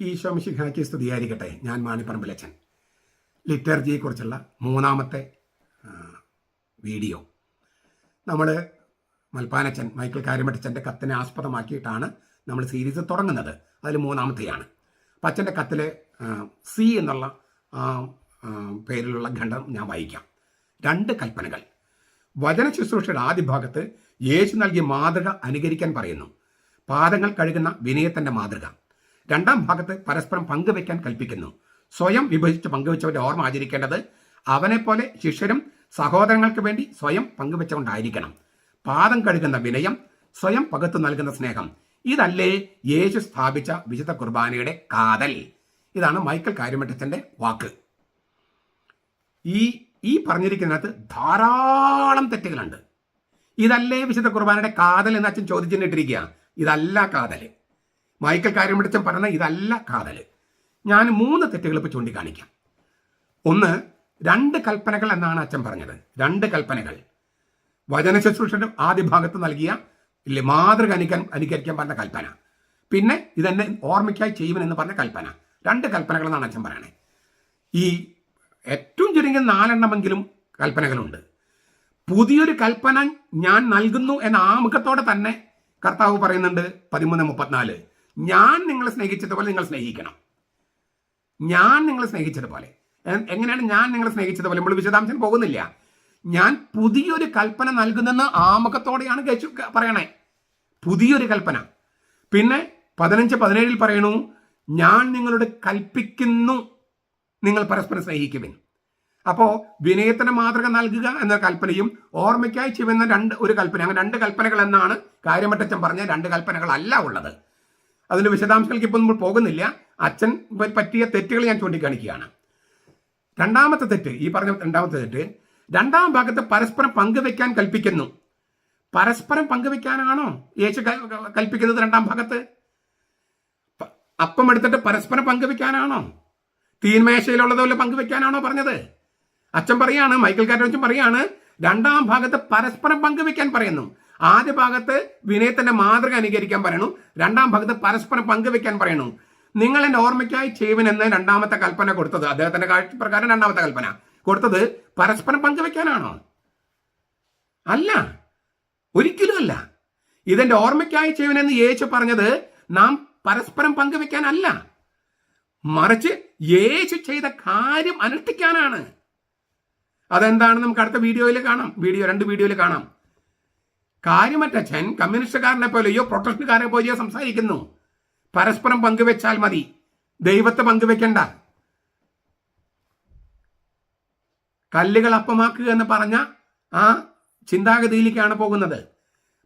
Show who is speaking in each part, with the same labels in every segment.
Speaker 1: ഈശോ മിശിഹാക്കി സ്തുതിയായിരിക്കട്ടെ ഞാൻ മാണിപ്പറമ്പിലച്ചൻ. ലിറ്റർജിയെക്കുറിച്ചുള്ള മൂന്നാമത്തെ വീഡിയോ. നമ്മൾ മൽപ്പാനച്ചൻ മൈക്കിൾ കാര്യമറ്റച്ചന്റെ കത്തിനെ ആസ്പദമാക്കിയിട്ടാണ് നമ്മൾ സീരീസ് തുടങ്ങുന്നത്. അതിൽ മൂന്നാമത്തെയാണ്. അപ്പം അച്ഛന്റെ കത്തിൽ സി എന്നുള്ള പേരിലുള്ള ഖണ്ഡം ഞാൻ വായിക്കാം. രണ്ട് കൽപ്പനകൾ. വചന ശുശ്രൂഷയുടെ ആദ്യ ഭാഗത്ത് യേശു നൽകിയ മാതൃക അനുകരിക്കാൻ പറയുന്നു. പാദങ്ങൾ കഴുകുന്ന വിനയത്തിന്റെ മാതൃക. രണ്ടാം ഭാഗത്ത് പരസ്പരം പങ്കുവയ്ക്കാൻ കൽപ്പിക്കുന്നു. സ്വയം വിഭജിച്ച് പങ്കുവെച്ചവന്റെ ഓർമ്മ ആചരിക്കേണ്ടത് അവനെപ്പോലെ ശിഷ്യരും സഹോദരങ്ങൾക്ക് വേണ്ടി സ്വയം പങ്കുവെച്ചുകൊണ്ടായിരിക്കണം പാദം കഴുകുന്ന വിനയം സ്വയം പകത്തു നൽകുന്ന സ്നേഹം. ഇതല്ലേ യേശു സ്ഥാപിച്ച വിശുദ്ധ കുർബാനയുടെ കാതൽ. ഇതാണ് മൈക്കൽ കാര്യമഠത്തിന്റെ വാക്ക്. ഈ ഈ പറഞ്ഞിരിക്കുന്നതിനകത്ത് ധാരാളം തെറ്റുകളുണ്ട്. ഇതല്ലേ വിശുദ്ധ കുർബാനയുടെ കാതൽ എന്ന് അച്ഛൻ ചോദിച്ചിട്ടിരിക്കുക ഇതല്ല കാതൽ മൈക്കൽ കാര്യം പിടിച്ചൻ പറഞ്ഞ ഇതല്ല കാതൽ ഞാൻ മൂന്ന് തെറ്റുകൾ ഇപ്പോൾ ചൂണ്ടിക്കാണിക്കാം. ഒന്ന് രണ്ട് കൽപ്പനകൾ എന്നാണ് അച്ഛൻ പറഞ്ഞത്. രണ്ട് കൽപ്പനകൾ. വചന ശുശ്രൂഷയുടെ ആദ്യ ഭാഗത്ത് നൽകിയ ഇല്ലേ മാതൃക അനുക്കാൻ അനുകരിക്കാൻ പറഞ്ഞ കൽപ്പന. പിന്നെ ഇതെന്നെ ഓർമ്മയ്ക്കായി ചെയ്യുവനെന്ന് പറഞ്ഞ കൽപ്പന. രണ്ട് കൽപ്പനകൾ എന്നാണ് അച്ഛൻ പറയണേ. ഈ ഏറ്റവും ചുരുങ്ങിയ നാലെണ്ണമെങ്കിലും കൽപ്പനകളുണ്ട്. പുതിയൊരു കൽപ്പന ഞാൻ നൽകുന്നു എന്ന ആമുഖത്തോടെ തന്നെ കർത്താവ് പറയുന്നുണ്ട് പതിമൂന്ന് മുപ്പത്തിനാല്. ഞാൻ നിങ്ങളെ സ്നേഹിച്ചതുപോലെ നിങ്ങൾ സ്നേഹിക്കണം. ഞാൻ നിങ്ങളെ സ്നേഹിച്ചതുപോലെ. എങ്ങനെയാണ് ഞാൻ നിങ്ങളെ സ്നേഹിച്ചതുപോലെ? നമ്മൾ വിശദാംശം പോകുന്നില്ല. ഞാൻ പുതിയൊരു കൽപ്പന നൽകുന്നെന്ന് ആമുഖത്തോടെയാണ് കേശു പറയണേ. പുതിയൊരു കൽപ്പന. പിന്നെ പതിനഞ്ച് പതിനേഴിൽ പറയണു ഞാൻ നിങ്ങളോട് കൽപ്പിക്കുന്നു നിങ്ങൾ പരസ്പരം സ്നേഹിക്കുവിൻ. അപ്പോൾ വിനയത്തിന് മാതൃക നൽകുക എന്ന കൽപ്പനയും ഓർമ്മയ്ക്കായി ചെയ്യുന്ന രണ്ട് ഒരു കൽപ്പന. അങ്ങനെ രണ്ട് കൽപ്പനകൾ എന്നാണ് കാര്യമറ്റച്ചൻ പറഞ്ഞ രണ്ട് കൽപ്പനകളല്ല ഉള്ളത്. അതിന്റെ വിശദാംശങ്ങൾക്ക് ഇപ്പം നമ്മൾ പോകുന്നില്ല. അച്ഛൻ പറ്റിയ തെറ്റുകൾ ഞാൻ ചൂണ്ടിക്കാണിക്കുകയാണ്. രണ്ടാമത്തെ തെറ്റ് ഈ പറഞ്ഞ രണ്ടാമത്തെ തെറ്റ് രണ്ടാം ഭാഗത്ത് പരസ്പരം പങ്കുവെക്കാൻ കൽപ്പിക്കുന്നു. പരസ്പരം പങ്കുവെക്കാനാണോ യേശു കൽപ്പിക്കുന്നത് രണ്ടാം ഭാഗത്ത്? അപ്പം എടുത്തിട്ട് പരസ്പരം പങ്കുവെക്കാനാണോ? തീന്മേശയിലുള്ളതുപോലെ പങ്കുവെക്കാനാണോ പറഞ്ഞത്? അച്ഛൻ പറയാണ് മൈക്കിൾ കാറ്റോച്ചും പറയാണ് രണ്ടാം ഭാഗത്ത് പരസ്പരം പങ്കുവെക്കാൻ പറയുന്നു. ആദ്യ ഭാഗത്ത് വിനയത്തിന്റെ മാതൃക അനുകരിക്കാൻ പറയുന്നു രണ്ടാം ഭാഗത്ത് പരസ്പരം പങ്കുവെക്കാൻ പറയുന്നു നിങ്ങൾ എന്റെ ഓർമ്മയ്ക്കായി ചെയ്യുവനെന്ന് രണ്ടാമത്തെ കൽപ്പന കൊടുത്തത്. അദ്ദേഹത്തിന്റെ കാഴ്ചപ്രകാരം രണ്ടാമത്തെ കൽപ്പന. കൊടുത്തത് പരസ്പരം പങ്കുവെക്കാനാണോ അല്ല. ഒരിക്കലും അല്ല. ഇതെന്റെ ഓർമ്മയ്ക്കായി ചെയ്യുവനെന്ന് യേശു പറഞ്ഞത് നാം പരസ്പരം പങ്കുവെക്കാനല്ല മറിച്ച് യേശു ചെയ്ത കാര്യം അനുഷ്ഠിക്കാനാണ്. അതെന്താണ് നമുക്ക് അടുത്ത വീഡിയോയിൽ കാണാം. വീഡിയോ രണ്ട് വീഡിയോയിൽ കാണാം. കാര്യമറ്റച്ഛൻ കമ്മ്യൂണിസ്റ്റുകാരനെ പോലെയോ പ്രൊട്ടസ്റ്റന്റുകാരെ പോലെയോ സംസാരിക്കുന്നു. പരസ്പരം പങ്കുവെച്ചാൽ മതി. ദൈവത്തെ പങ്കുവെക്കണ്ട. കല്ലുകൾ അപ്പമാക്കുക എന്ന് പറഞ്ഞ ആ ചിന്താഗതിയിലേക്കാണ് പോകുന്നത്.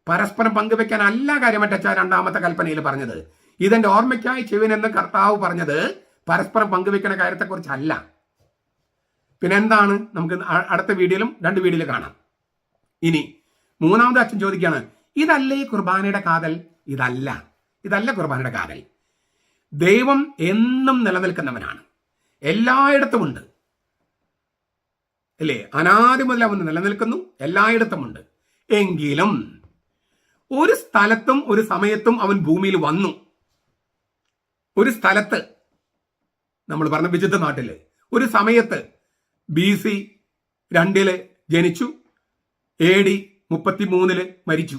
Speaker 1: പരസ്പരം പങ്കുവെക്കാൻ അല്ല കാര്യമറ്റച്ച രണ്ടാമത്തെ കൽപ്പനയിൽ പറഞ്ഞത്. ഇതെന്റെ ഓർമ്മയ്ക്കായി ചെയ്യുവനെന്ന് കർത്താവ് പറഞ്ഞത് പരസ്പരം പങ്കുവെക്കുന്ന കാര്യത്തെക്കുറിച്ചല്ല. പിന്നെ എന്താണ് നമുക്ക് അടുത്ത വീഡിയോയിലും രണ്ട് വീഡിയോയിൽ കാണാം. ഇനി മൂന്നാമത് അച്ഛൻ ചോദിക്കുകയാണ് ഇതല്ലേ കുർബാനയുടെ കാതൽ? ഇതല്ല. ഇതല്ല കുർബാനയുടെ കാതൽ. ദൈവം എന്നും നിലനിൽക്കുന്നവനാണ്. എല്ലായിടത്തുമുണ്ട് അല്ലേ? അനാദി മുതൽ അവൻ നിലനിൽക്കുന്നു എല്ലായിടത്തുമുണ്ട് എങ്കിലും ഒരു സ്ഥലത്തും ഒരു സമയത്തും അവൻ ഭൂമിയിൽ വന്നു. ഒരു സ്ഥലത്ത് നമ്മൾ പറഞ്ഞ വിചിത്ര നാട്ടിൽ ഒരു സമയത്ത് ബി സി രണ്ടിൽ ജനിച്ചു. എ ഡി മുപ്പത്തി മൂന്നിൽ മരിച്ചു.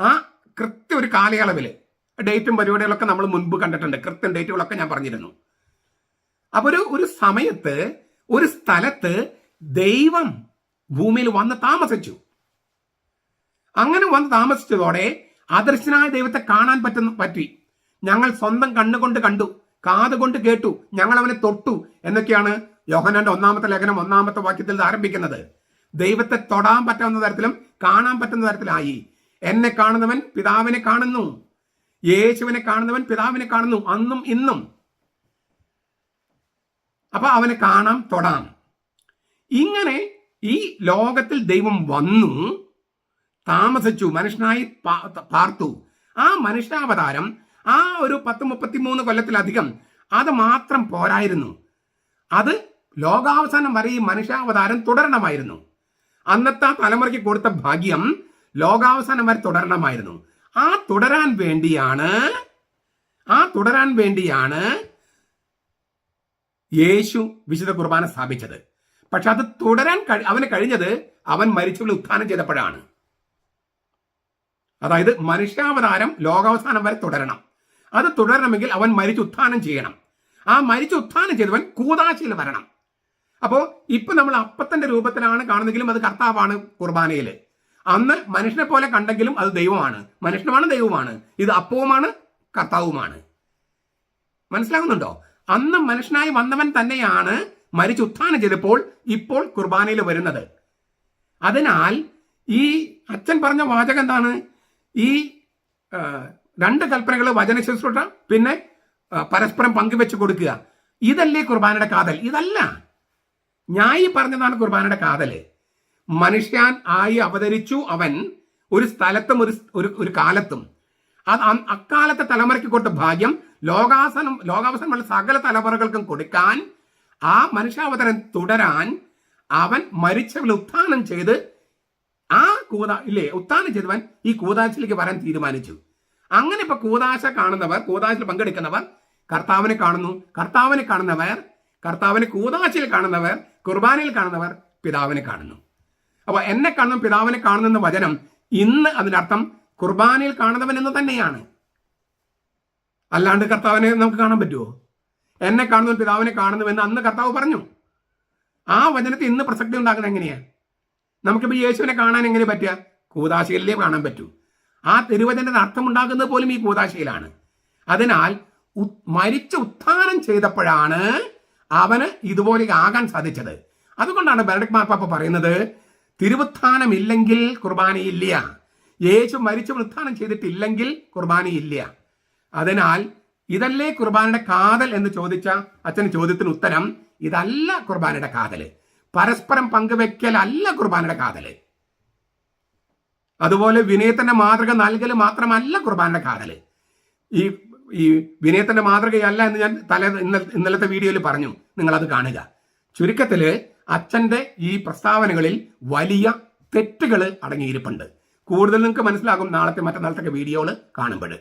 Speaker 1: ആ കൃത്യ ഒരു കാലയളവിൽ ഡേറ്റും പരിപാടികളൊക്കെ നമ്മൾ മുൻപ് കണ്ടിട്ടുണ്ട്. കൃത്യം ഡേറ്റുകളൊക്കെ ഞാൻ പറഞ്ഞിരുന്നു. അപ്പൊ ഒരു ഒരു സമയത്ത് ഒരു സ്ഥലത്ത് ദൈവം ഭൂമിയിൽ വന്ന് താമസിച്ചു. അങ്ങനെ വന്ന് താമസിച്ചതോടെ അദർശനായ ദൈവത്തെ കാണാൻ പറ്റുന്ന പറ്റി. ഞങ്ങൾ സ്വന്തം കണ്ണുകൊണ്ട് കണ്ടു കാതുകൊണ്ട് കേട്ടു ഞങ്ങൾ അവനെ തൊട്ടു എന്നൊക്കെയാണ് യോഹനാന്റെ ഒന്നാമത്തെ ലേഖനം ഒന്നാമത്തെ വാക്യത്തിൽ ആരംഭിക്കുന്നത്. ദൈവത്തെ തൊടാൻ പറ്റാവുന്ന തരത്തിലും കാണാൻ പറ്റുന്ന തരത്തിലായി. എന്നെ കാണുന്നവൻ പിതാവിനെ കാണുന്നു. യേശുവിനെ കാണുന്നവൻ പിതാവിനെ കാണുന്നു. അന്നും ഇന്നും. അപ്പൊ അവനെ കാണാം തൊടാം. ഇങ്ങനെ ഈ ലോകത്തിൽ ദൈവം വന്നു താമസിച്ചു മനുഷ്യനായി പാർത്തു. ആ മനുഷ്യാവതാരം ആ ഒരു പത്ത് മുപ്പത്തിമൂന്ന് കൊല്ലത്തിലധികം അത് മാത്രം പോരായിരുന്നു. അത് ലോകാവസാനം വരെ ഈ മനുഷ്യാവതാരം തുടരണമായിരുന്നു. അന്നത്തെ ആ തലമുറയ്ക്ക് കൊടുത്ത ഭാഗ്യം ലോകാവസാനം വരെ തുടരണമായിരുന്നു. ആ തുടരാൻ വേണ്ടിയാണ് ആ തുടരാൻ വേണ്ടിയാണ് യേശു വിശുദ്ധ കുർബാന സ്ഥാപിച്ചത്. പക്ഷെ അത് തുടരാൻ കഴി അവന് കഴിഞ്ഞത് അവൻ മരിച്ചുള്ള ഉത്ഥാനം ചെയ്തപ്പോഴാണ്. അതായത് മനുഷ്യാവതാരം ലോകാവസാനം വരെ തുടരണം. അത് തുടരണമെങ്കിൽ അവൻ മരിച്ച് ഉത്ഥാനം ചെയ്യണം. ആ മരിച്ച് ഉത്ഥാനം ചെയ്തവൻ കൂതാശയിൽ വരണം. അപ്പോ ഇപ്പൊ നമ്മൾ അപ്പത്തിന്റെ രൂപത്തിലാണ് കാണുന്നെങ്കിലും അത് കർത്താവാണ് കുർബാനയിൽ അന്ന് മനുഷ്യനെ പോലെ കണ്ടെങ്കിലും അത് ദൈവമാണ്. മനുഷ്യനുമാണ് ദൈവമാണ്. ഇത് അപ്പവുമാണ് കർത്താവുമാണ്. മനസ്സിലാകുന്നുണ്ടോ? അന്ന് മനുഷ്യനായി വന്നവൻ തന്നെയാണ് മരിച്ച് ഉത്ഥാനം ചെയ്തപ്പോൾ ഇപ്പോൾ കുർബാനയിൽ വരുന്നത്. അതിനാൽ ഈ അച്ഛൻ പറഞ്ഞ വാചകം എന്താണ്? ഈ രണ്ട് കൽപ്പനകൾ വചന ശുശ്രൂഷ പിന്നെ പരസ്പരം പങ്കുവെച്ച് കൊടുക്കുക. ഇതല്ലേ കുർബാനയുടെ കാതൽ. ഇതല്ല. ഈ പറഞ്ഞതാണ് കുർബാനയുടെ കാതൽ. മനുഷ്യൻ ആയി അവതരിച്ചു അവൻ ഒരു സ്ഥലത്തും ഒരു ഒരു ഒരു കാലത്തും. അത് അക്കാലത്തെ തലമുറയ്ക്ക് കൊടുത്ത ഭാഗ്യം ലോകാസനം ലോകാവസനമുള്ള സകല തലമുറകൾക്കും കൊടുക്കാൻ ആ മനുഷ്യാവതരം തുടരാൻ അവൻ മരിച്ചവൾ ഉത്ഥാനം ചെയ്ത് ആ കൂത ഇല്ലേ ഉത്ഥാനം ചെയ്തവൻ ഈ കൂതാശിലേക്ക് വരാൻ തീരുമാനിച്ചു. അങ്ങനെ ഇപ്പൊ കൂതാശ കാണുന്നവർ കൂതാശയിൽ പങ്കെടുക്കുന്നവർ കർത്താവിനെ കാണുന്നു. കർത്താവിനെ കാണുന്നവർ കർത്താവിനെ കൂതാശയിൽ കാണുന്നവർ കുർബാനയിൽ കാണുന്നവർ പിതാവിനെ കാണുന്നു. അപ്പൊ എന്നെ കാണുന്ന പിതാവിനെ കാണുന്നെന്ന വചനം ഇന്ന് അതിനർത്ഥം കുർബാനയിൽ കാണുന്നവൻ എന്ന് തന്നെയാണ്. അല്ലാണ്ട് കർത്താവിനെ നമുക്ക് കാണാൻ പറ്റുമോ എന്നെ കാണുന്നു പിതാവിനെ കാണുന്നുവെന്ന് അന്ന് കർത്താവ് പറഞ്ഞു. ആ വചനത്തിൽ ഇന്ന് പ്രസക്തി ഉണ്ടാക്കുന്നത് എങ്ങനെയാ? നമുക്കിപ്പോൾ യേശുവിനെ കാണാൻ എങ്ങനെ പറ്റുക? കൂതാശയിലേ കാണാൻ പറ്റൂ. ആ തിരുവചനത്തിന് അർത്ഥമുണ്ടാക്കുന്നത് പോലും ഈ കൂതാശയിലാണ്. അതിനാൽ മരിച്ച് ഉത്ഥാനം ചെയ്തപ്പോഴാണ് അവന് ഇതുപോലെ ആകാൻ സാധിച്ചത്. അതുകൊണ്ടാണ് ബെനഡിക് മാർപ്പാപ്പ പറയുന്നത് തിരുവുത്ഥാനം ഇല്ലെങ്കിൽ കുർബാനയില്ല. യേശു മരിച്ചു ഉത്ഥാനം ചെയ്തിട്ടില്ലെങ്കിൽ കുർബാനയില്ല. അതിനാൽ ഇതല്ലേ കുർബാനയുടെ കാതൽ എന്ന് ചോദിച്ച അച്ഛൻ ചോദ്യത്തിന് ഉത്തരം ഇതല്ല കുർബാനയുടെ കാതൽ പരസ്പരം പങ്കുവെക്കൽ അല്ല കുർബാനയുടെ കാതൽ അതുപോലെ വിനയത്തിന്റെ മാതൃക നൽകൽ മാത്രമല്ല കുർബാനയുടെ കാതൽ ഈ ഈ വിനയത്തിന്റെ മാതൃകയല്ല എന്ന് ഞാൻ തല ഇന്നലെ ഇന്നലത്തെ വീഡിയോയിൽ പറഞ്ഞു. നിങ്ങൾ അത് കാണുക. ചുരുക്കത്തിൽ അച്ഛന്റെ ഈ പ്രസ്താവനകളിൽ വലിയ തെറ്റുകൾ അടങ്ങിയിരിപ്പുണ്ട്. കൂടുതൽ നിങ്ങൾക്ക് മനസ്സിലാകും നാളത്തെ മറ്റന്നാളത്തെ വീഡിയോകൾ കാണുമ്പോൾ.